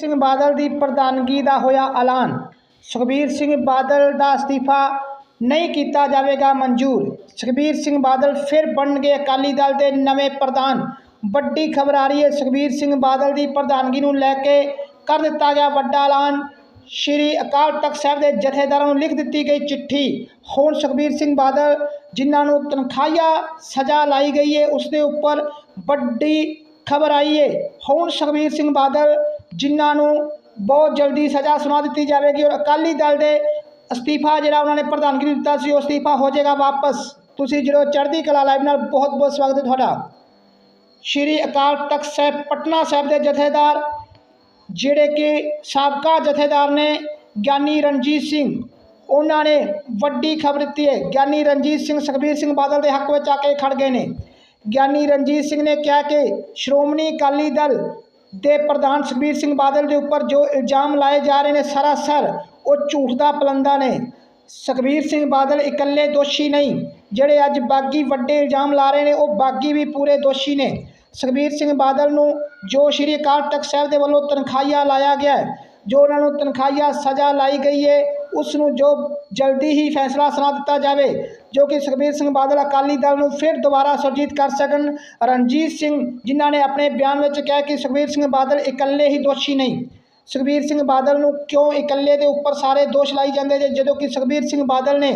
ਸਿੰਘ ਬਾਦਲ ਦੀ ਪ੍ਰਧਾਨਗੀ ਦਾ ਹੋਇਆ ਐਲਾਨ। ਸੁਖਬੀਰ ਸਿੰਘ ਬਾਦਲ ਦਾ ਅਸਤੀਫਾ ਨਹੀਂ ਕੀਤਾ ਜਾਵੇਗਾ ਮਨਜ਼ੂਰ। ਸੁਖਬੀਰ ਸਿੰਘ ਬਾਦਲ ਫਿਰ ਬਣਨਗੇ ਅਕਾਲੀ ਦਲ ਦੇ ਨਵੇਂ ਪ੍ਰਧਾਨ। ਵੱਡੀ ਖਬਰ ਆ ਰਹੀ ਹੈ, ਸੁਖਬੀਰ ਸਿੰਘ ਬਾਦਲ ਦੀ ਪ੍ਰਧਾਨਗੀ ਨੂੰ ਲੈ ਕੇ ਕਰ ਦਿੱਤਾ ਗਿਆ ਵੱਡਾ ਐਲਾਨ। ਸ਼੍ਰੀ ਅਕਾਲ ਤਖਤ ਸਾਹਿਬ ਦੇ ਜਥੇਦਾਰਾਂ ਨੂੰ ਲਿਖ ਦਿੱਤੀ ਗਈ ਚਿੱਠੀ। ਹੁਣ ਸੁਖਬੀਰ ਸਿੰਘ ਬਾਦਲ, ਜਿਨ੍ਹਾਂ ਨੂੰ ਤਨਖਾਹੀਆ ਸਜ਼ਾ ਲਾਈ ਗਈ ਹੈ, ਉਸ ਦੇ ਉੱਪਰ ਵੱਡੀ ਖਬਰ ਆਈ ਹੈ। ਹੁਣ ਸੁਖਬੀਰ ਸਿੰਘ ਬਾਦਲ ਜਿਨ੍ਹਾਂ ਨੂੰ ਬਹੁਤ ਜਲਦੀ ਸਜ਼ਾ ਸੁਣਾ ਦਿੱਤੀ ਜਾਵੇਗੀ ਔਰ ਅਕਾਲੀ ਦਲ ਦੇ ਅਸਤੀਫਾ ਜਿਹੜਾ ਉਹਨਾਂ ਨੇ ਪ੍ਰਧਾਨਗੀ ਦਿੱਤਾ ਸੀ, ਉਹ ਅਸਤੀਫਾ ਹੋ ਜਾਏਗਾ ਵਾਪਸ। ਤੁਸੀਂ ਜਦੋਂ ਚੜ੍ਹਦੀ ਕਲਾ ਲਾਈਵ ਨਾਲ ਬਹੁਤ ਬਹੁਤ ਸਵਾਗਤ ਹੈ ਤੁਹਾਡਾ। ਸ਼੍ਰੀ ਅਕਾਲ ਤਖਤ ਸਾਹਿਬ, ਪਟਨਾ ਸਾਹਿਬ ਦੇ ਜਥੇਦਾਰ, ਜਿਹੜੇ ਕਿ ਸਾਬਕਾ ਜਥੇਦਾਰ ਨੇ ਗਿਆਨੀ ਰਣਜੀਤ ਸਿੰਘ। ਉਹਨਾਂ ਨੇ ਵੱਡੀ ਖਬਰ ਦਿੱਤੀ ਹੈ। ਗਿਆਨੀ ਰਣਜੀਤ ਸਿੰਘ, ਸੁਖਬੀਰ ਸਿੰਘ ਬਾਦਲ ਦੇ ਹੱਕ ਵਿੱਚ ਆ ਕੇ ਖੜ ਗਏ ਨੇ। ਗਿਆਨੀ ਰਣਜੀਤ ਸਿੰਘ ਨੇ ਕਿਹਾ ਕਿ ਸ਼੍ਰੋਮਣੀ ਅਕਾਲੀ ਦਲ ਦੇ ਪ੍ਰਧਾਨ ਸੁਖਬੀਰ ਸਿੰਘ ਬਾਦਲ ਦੇ ਉੱਪਰ ਜੋ ਇਲਜ਼ਾਮ ਲਾਏ ਜਾ ਰਹੇ ਨੇ ਸਰਾਸਰ, ਉਹ ਝੂਠ ਦਾ ਪਲੰਦਾ ਨੇ। ਸੁਖਬੀਰ ਸਿੰਘ ਬਾਦਲ ਇਕੱਲੇ ਦੋਸ਼ੀ ਨਹੀਂ, ਜਿਹੜੇ ਅੱਜ ਬਾਗੀ ਵੱਡੇ ਇਲਜ਼ਾਮ ਲਾ ਰਹੇ ਨੇ, ਉਹ ਬਾਗੀ ਵੀ ਪੂਰੇ ਦੋਸ਼ੀ ਨੇ। ਸੁਖਬੀਰ ਸਿੰਘ ਬਾਦਲ ਨੂੰ ਜੋ ਸ਼੍ਰੀ ਅਕਾਲ ਤਖਤ ਸਾਹਿਬ ਦੇ ਵੱਲੋਂ ਤਨਖਾਹੀਆ ਲਾਇਆ ਗਿਆ ਜੋ ਉਹਨਾਂ ਨੂੰ ਤਨਖਾਹੀਆ ਸਜ਼ਾ ਲਾਈ ਗਈ ਹੈ ਉਸ ਨੂੰ ਜੋ ਜਲਦੀ ਹੀ ਫੈਸਲਾ ਸੁਣਾ ਦਿੱਤਾ ਜਾਵੇ, ਜੋ ਕਿ ਸੁਖਬੀਰ ਸਿੰਘ ਬਾਦਲ ਅਕਾਲੀ ਦਲ ਨੂੰ ਫਿਰ ਦੁਬਾਰਾ ਸੁਰਜੀਤ ਕਰ ਸਕਣ, ਰਣਜੀਤ ਸਿੰਘ ਜਿਨ੍ਹਾਂ ਨੇ ਆਪਣੇ ਬਿਆਨ ਵਿੱਚ ਕਿਹਾ ਕਿ ਸੁਖਬੀਰ ਸਿੰਘ ਬਾਦਲ ਇਕੱਲੇ ਹੀ ਦੋਸ਼ੀ ਨਹੀਂ। ਸੁਖਬੀਰ ਸਿੰਘ ਬਾਦਲ ਨੂੰ ਕਿਉਂ ਇਕੱਲੇ ਦੇ ਉੱਪਰ ਸਾਰੇ ਦੋਸ਼ ਲਾਈ ਜਾਂਦੇ ਜੇ? ਜਦੋਂ ਕਿ ਸੁਖਬੀਰ ਸਿੰਘ ਬਾਦਲ ਨੇ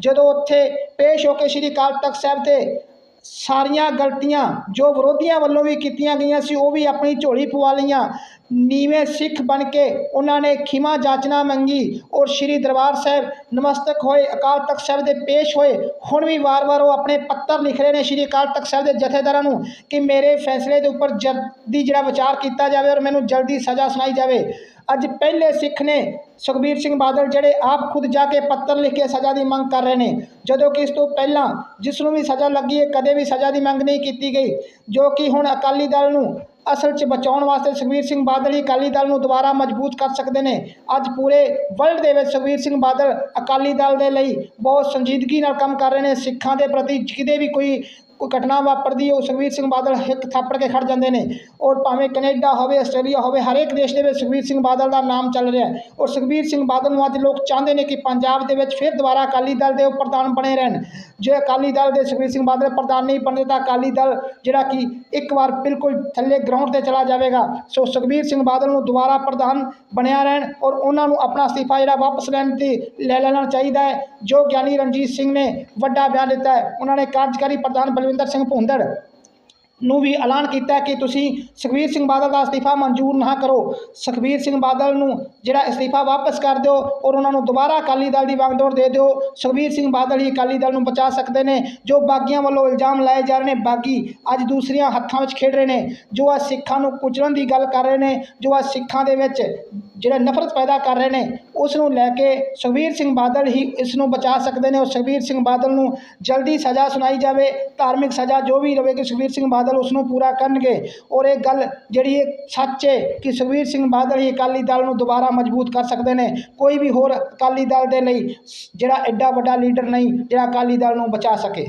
ਜਦੋਂ ਉੱਥੇ ਪੇਸ਼ ਹੋ ਕੇ ਸ਼੍ਰੀ ਅਕਾਲ ਤਖਤ ਸਾਹਿਬ ਤੇ ਸਾਰੀਆਂ ਗਲਤੀਆਂ ਜੋ ਵਿਰੋਧੀਆਂ ਵੱਲੋਂ ਵੀ ਕੀਤੀਆਂ ਗਈਆਂ ਸੀ, ਉਹ ਵੀ ਆਪਣੀ ਝੋਲੀ ਪਵਾ ਲਈਆਂ। ਨੀਵੇਂ ਸਿੱਖ ਬਣ ਕੇ ਉਹਨਾਂ ਨੇ ਖਿਮਾ ਜਾਚਨਾ ਮੰਗੀ ਔਰ ਸ਼੍ਰੀ ਦਰਬਾਰ ਸਾਹਿਬ ਨਮਸਤਕ ਹੋਏ, ਅਕਾਲ ਤਖਤ ਸਾਹਿਬ ਦੇ ਪੇਸ਼ ਹੋਏ। ਹੁਣ ਵੀ ਵਾਰ-ਵਾਰ ਉਹ ਆਪਣੇ ਪੱਤਰ ਲਿਖ ਰਹੇ ਨੇ ਸ਼੍ਰੀ ਅਕਾਲ ਤਖਤ ਸਾਹਿਬ ਦੇ ਜਥੇਦਾਰਾਂ ਨੂੰ ਕਿ ਮੇਰੇ ਫੈਸਲੇ ਦੇ ਉੱਪਰ ਜਲਦੀ ਜਿਹੜਾ ਵਿਚਾਰ ਕੀਤਾ ਜਾਵੇ ਔਰ ਮੈਨੂੰ ਜਲਦੀ ਸਜ਼ਾ ਸੁਣਾਈ ਜਾਵੇ। ਅੱਜ ਪਹਿਲੇ ਸਿੱਖ ਨੇ ਸੁਖਬੀਰ ਸਿੰਘ ਬਾਦਲ ਜਿਹੜੇ ਆਪ ਖੁਦ ਜਾ ਕੇ ਪੱਤਰ ਲਿਖ ਕੇ ਸਜ਼ਾ ਦੀ ਮੰਗ ਕਰ ਰਹੇ ਨੇ, ਜਦੋਂ ਕਿ ਇਸ ਤੋਂ ਪਹਿਲਾਂ ਜਿਸ ਨੂੰ ਵੀ ਸਜ਼ਾ ਲੱਗੀ ਹੈ, ਕਦੇ ਵੀ ਸਜ਼ਾ ਦੀ ਮੰਗ ਨਹੀਂ ਕੀਤੀ ਗਈ, ਜੋ ਕਿ ਹੁਣ ਅਕਾਲੀ ਦਲ ਨੂੰ ਅਸਲ 'ਚ ਬਚਾਉਣ ਵਾਸਤੇ ਸੁਖਬੀਰ ਸਿੰਘ ਬਾਦਲ ਹੀ ਅਕਾਲੀ ਦਲ ਨੂੰ ਦੁਬਾਰਾ ਮਜ਼ਬੂਤ ਕਰ ਸਕਦੇ ਨੇ। ਅੱਜ ਪੂਰੇ ਵਰਲਡ ਦੇ ਵਿੱਚ ਸੁਖਬੀਰ ਸਿੰਘ ਬਾਦਲ ਅਕਾਲੀ ਦਲ ਦੇ ਲਈ ਬਹੁਤ ਸੰਜੀਦਗੀ ਨਾਲ ਕੰਮ ਕਰ ਰਹੇ ਨੇ। ਸਿੱਖਾਂ ਦੇ ਪ੍ਰਤੀ ਕਿਤੇ ਵੀ ਕੋਈ ਕੋਈ ਘਟਨਾ ਵਾਪਰਦੀ ਹੈ, ਉਹ ਸੁਖਬੀਰ ਸਿੰਘ ਬਾਦਲ ਹਿੱਕ ਥਾਪੜ ਕੇ ਖੜ ਜਾਂਦੇ ਨੇ। ਔਰ ਭਾਵੇਂ ਕੈਨੇਡਾ ਹੋਵੇ, ਆਸਟ੍ਰੇਲੀਆ ਹੋਵੇ, ਹਰੇਕ ਦੇਸ਼ ਦੇ ਵਿੱਚ ਸੁਖਬੀਰ ਸਿੰਘ ਬਾਦਲ ਦਾ ਨਾਮ ਚੱਲ ਰਿਹਾ ਔਰ ਸੁਖਬੀਰ ਸਿੰਘ ਬਾਦਲ ਨੂੰ ਅੱਜ ਲੋਕ ਚਾਹੁੰਦੇ ਨੇ ਕਿ ਪੰਜਾਬ ਦੇ ਵਿੱਚ ਫਿਰ ਦੁਬਾਰਾ ਅਕਾਲੀ ਦਲ ਦੇ ਉਹ ਪ੍ਰਧਾਨ ਬਣੇ ਰਹਿਣ। ਜੇ ਅਕਾਲੀ ਦਲ ਦੇ ਸੁਖਬੀਰ ਸਿੰਘ ਬਾਦਲ ਪ੍ਰਧਾਨ ਨਹੀਂ ਬਣਦੇ, ਤਾਂ ਅਕਾਲੀ ਦਲ ਜਿਹੜਾ ਕਿ ਇੱਕ ਵਾਰ ਬਿਲਕੁਲ ਥੱਲੇ ਗਰਾਊਂਡ ਤੇ ਚਲਾ ਜਾਵੇਗਾ। ਸੋ ਸੁਖਬੀਰ ਸਿੰਘ ਬਾਦਲ ਨੂੰ ਦੁਬਾਰਾ ਪ੍ਰਧਾਨ ਬਣਿਆ ਰਹਿਣ ਔਰ ਉਹਨਾਂ ਨੂੰ ਆਪਣਾ ਅਸਤੀਫਾ ਜਿਹੜਾ ਵਾਪਸ ਲੈਣ ਤੇ ਲੈ ਲੈਣਾ ਚਾਹੀਦਾ ਹੈ, ਜੋ ਗਿਆਨੀ ਰਣਜੀਤ ਸਿੰਘ ਨੇ ਵੱਡਾ ਬਿਆਨ ਦਿੱਤਾ ਹੈ। ਉਹਨਾਂ ਨੇ ਕਾਰਜਕਾਰੀ ਪ੍ਰਧਾਨ ਬਲਵਿੰਦਰ ਸਿੰਘ ਭੁੰਦੜ ਨੂੰ ਵੀ ਐਲਾਨ ਕੀਤਾ ਕਿ ਤੁਸੀਂ ਸੁਖਬੀਰ ਸਿੰਘ ਬਾਦਲ ਦਾ ਅਸਤੀਫਾ ਮਨਜ਼ੂਰ ਨਾ ਕਰੋ। ਸੁਖਬੀਰ ਸਿੰਘ ਬਾਦਲ ਨੂੰ ਜਿਹੜਾ ਅਸਤੀਫਾ ਵਾਪਸ ਕਰ ਦਿਓ ਔਰ ਉਹਨਾਂ ਨੂੰ ਦੁਬਾਰਾ ਅਕਾਲੀ ਦਲ ਦੀ ਵਾਂਗਡੋਰ ਦੇ ਦਿਓ, ਸੁਖਬੀਰ ਸਿੰਘ ਬਾਦਲ ਹੀ ਅਕਾਲੀ ਦਲ ਨੂੰ ਬਚਾ ਸਕਦੇ ਨੇ। ਜੋ ਬਾਗੀਆਂ ਵੱਲੋਂ ਇਲਜ਼ਾਮ ਲਾਏ ਜਾ ਰਹੇ ਨੇ, ਬਾਗੀ ਅੱਜ ਦੂਸਰੀਆਂ ਹੱਥਾਂ ਵਿੱਚ ਖੇਡ ਰਹੇ ਨੇ। ਜੋ ਆ ਸਿੱਖਾਂ ਨੂੰ ਕੁਚਲਣ ਦੀ ਗੱਲ ਕਰ ਰਹੇ ਨੇ, ਜੋ ਆ ਸਿੱਖਾਂ ਦੇ ਵਿੱਚ ਜਿਹੜਾ ਨਫ਼ਰਤ ਪੈਦਾ ਕਰ ਰਹੇ ਨੇ ਉਸ ਨੂੰ ਲੈ ਕੇ ਸੁਖਬੀਰ ਸਿੰਘ ਬਾਦਲ ਹੀ ਇਸ ਨੂੰ ਬਚਾ ਸਕਦੇ ਨੇ ਔਰ ਸੁਖਬੀਰ ਸਿੰਘ ਬਾਦਲ ਨੂੰ ਜਲਦੀ ਸਜ਼ਾ ਸੁਣਾਈ ਜਾਵੇ, ਧਾਰਮਿਕ ਸਜ਼ਾ ਜੋ ਵੀ ਰਵੇਗੀ ਸੁਖਬੀਰ ਸਿੰਘ ਬਾਦਲ ਉਸ ਨੂੰ ਪੂਰਾ ਕਰਨਗੇ। ਔਰ ਇਹ ਗੱਲ ਜਿਹੜੀ ਇਹ ਸੱਚ ਹੈ ਕਿ ਸੁਖਬੀਰ ਸਿੰਘ ਬਾਦਲ ਹੀ ਅਕਾਲੀ ਦਲ ਨੂੰ ਦੁਬਾਰਾ ਮਜ਼ਬੂਤ ਕਰ ਸਕਦੇ ਨੇ, ਕੋਈ ਵੀ ਹੋਰ ਅਕਾਲੀ ਦਲ ਦੇ ਲਈ ਜਿਹੜਾ ਐਡਾ ਵੱਡਾ ਲੀਡਰ ਨਹੀਂ ਜਿਹੜਾ ਅਕਾਲੀ ਦਲ ਨੂੰ ਬਚਾ ਸਕੇ।